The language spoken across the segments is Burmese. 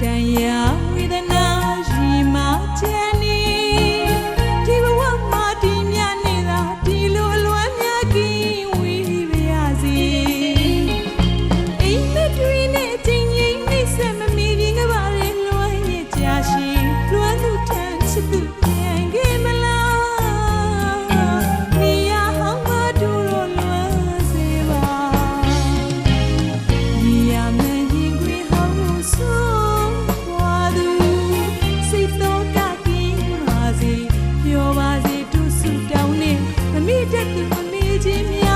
闪耀 ပြောပါစေသူစုတောင်းနေမမိတဲ့သူမမိချင်းမြ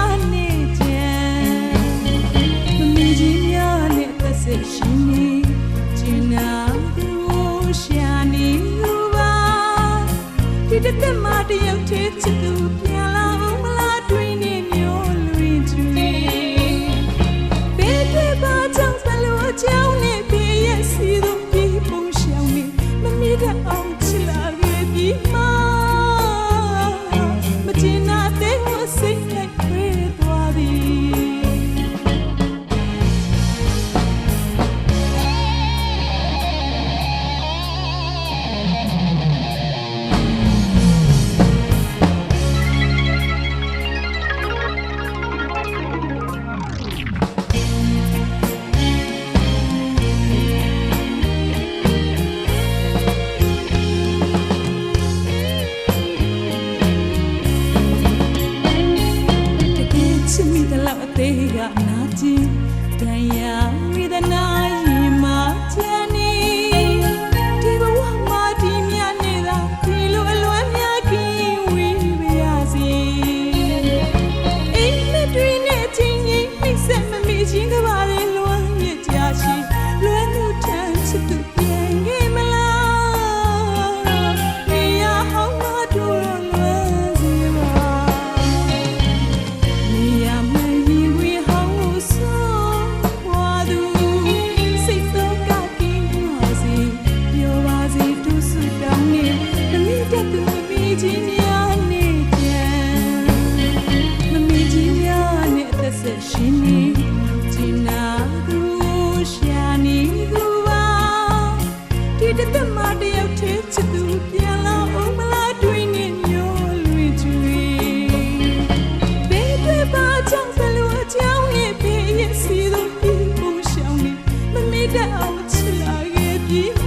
အောင်ချစ်လာခဲ့ပြီ